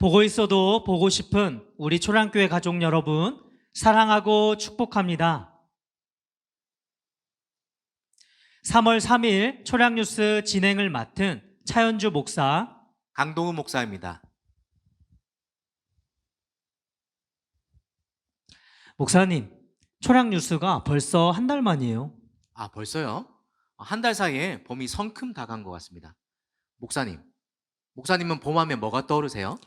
보고 있어도 보고 싶은 우리 초량교회 가족 여러분, 사랑하고 축복합니다. 3월 3일 초량뉴스 진행을 맡은 차현주 목사, 강동우 목사입니다. 목사님, 초량뉴스가 벌써 한 달 만이에요. 아, 벌써요? 한 달 사이에 봄이 성큼 다가간 것 같습니다. 목사님, 목사님은 봄하면 뭐가 떠오르세요?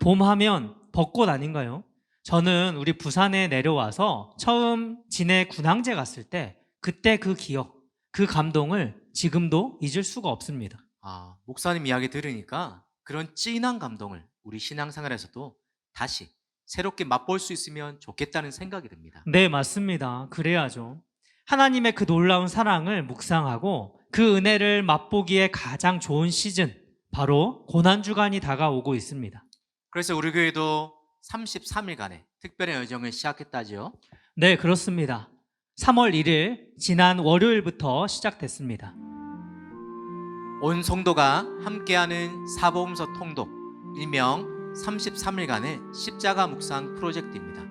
봄 하면 벚꽃 아닌가요? 저는 우리 부산에 내려와서 처음 진해 군항제 갔을 때 그때 그 기억, 그 감동을 지금도 잊을 수가 없습니다. 아, 목사님 이야기 들으니까 그런 찐한 감동을 우리 신앙생활에서도 다시 새롭게 맛볼 수 있으면 좋겠다는 생각이 듭니다. 네, 맞습니다. 그래야죠. 하나님의 그 놀라운 사랑을 묵상하고 그 은혜를 맛보기에 가장 좋은 시즌, 바로 고난주간이 다가오고 있습니다. 그래서 우리 교회도 33일간의 특별한 여정을 시작했다지요. 네, 그렇습니다. 3월 1일, 지난 월요일부터 시작됐습니다. 온 성도가 함께하는 사보험서 통독, 일명 33일간의 십자가 묵상 프로젝트입니다.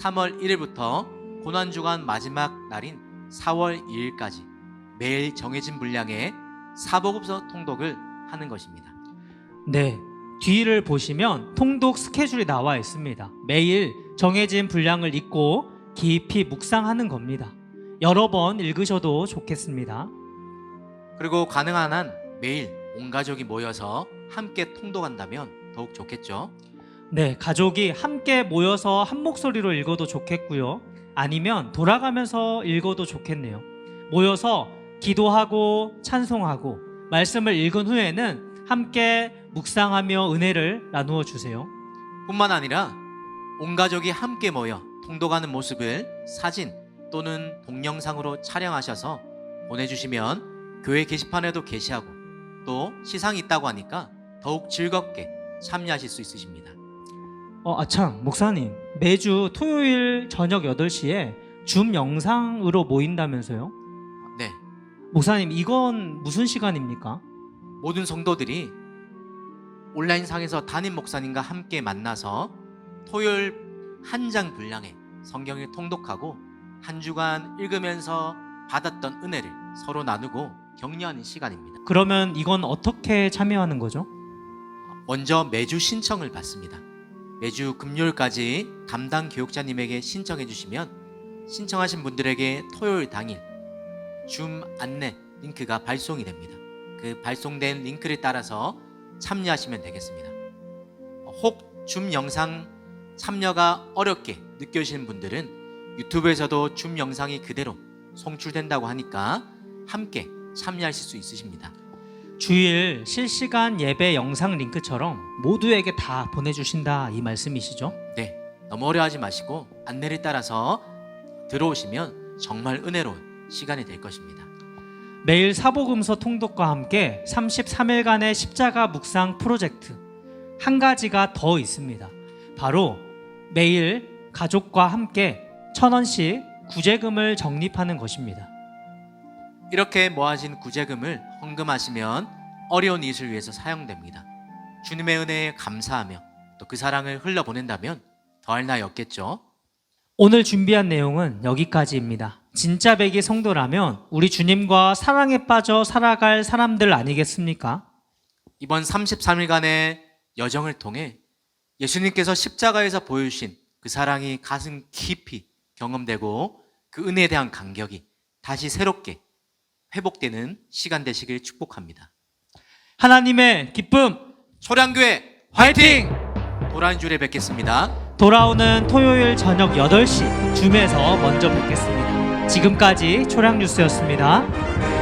3월 1일부터 고난 주간 마지막 날인 4월 2일까지 매일 정해진 분량의 사복음서 통독을 하는 것입니다. 네. 뒤를 보시면 통독 스케줄이 나와 있습니다. 매일 정해진 분량을 읽고 깊이 묵상하는 겁니다. 여러 번 읽으셔도 좋겠습니다. 그리고 가능한 한 매일 온 가족이 모여서 함께 통독한다면 더욱 좋겠죠. 네, 가족이 함께 모여서 한 목소리로 읽어도 좋겠고요. 아니면 돌아가면서 읽어도 좋겠네요. 모여서 기도하고 찬송하고 말씀을 읽은 후에는 함께 묵상하며 은혜를 나누어 주세요. 뿐만 아니라 온 가족이 함께 모여 통독하는 모습을 사진 또는 동영상으로 촬영하셔서 보내주시면 교회 게시판에도 게시하고 또 시상이 있다고 하니까 더욱 즐겁게 참여하실 수 있으십니다. 어, 아참, 목사님. 매주 토요일 저녁 8시에 줌 영상으로 모인다면서요? 네, 목사님, 이건 무슨 시간입니까? 모든 성도들이 온라인상에서 담임 목사님과 함께 만나서 토요일 한 장 분량의 성경을 통독하고 한 주간 읽으면서 받았던 은혜를 서로 나누고 격려하는 시간입니다. 그러면 이건 어떻게 참여하는 거죠? 먼저 매주 신청을 받습니다. 매주 금요일까지 담당 교육자님에게 신청해 주시면 신청하신 분들에게 토요일 당일 줌 안내 링크가 발송이 됩니다. 그 발송된 링크를 따라서 참여하시면 되겠습니다. 혹 줌 영상 참여가 어렵게 느껴지는 분들은 유튜브에서도 줌 영상이 그대로 송출된다고 하니까 함께 참여하실 수 있으십니다. 주일 실시간 예배 영상 링크처럼 모두에게 다 보내주신다 이 말씀이시죠? 네, 너무 어려워하지 마시고 안내를 따라서 들어오시면 정말 은혜로운 시간이 될 것입니다. 매일 사복음서 통독과 함께 33일간의 십자가 묵상 프로젝트 한 가지가 더 있습니다. 바로 매일 가족과 함께 천 원씩 구제금을 적립하는 것입니다. 이렇게 모아진 구제금을 헌금하시면 어려운 이웃을 위해서 사용됩니다. 주님의 은혜에 감사하며 또 그 사랑을 흘려보낸다면 더할 나위 없겠죠. 오늘 준비한 내용은 여기까지입니다. 진짜 백이 성도라면 우리 주님과 사랑에 빠져 살아갈 사람들 아니겠습니까? 이번 33일간의 여정을 통해 예수님께서 십자가에서 보여주신 그 사랑이 가슴 깊이 경험되고 그 은혜에 대한 감격이 다시 새롭게 회복되는 시간 되시길 축복합니다. 하나님의 기쁨 초량교회 화이팅! 도란 줄에 뵙겠습니다. 돌아오는 토요일 저녁 8시 줌에서 먼저 뵙겠습니다. 지금까지 초량뉴스였습니다.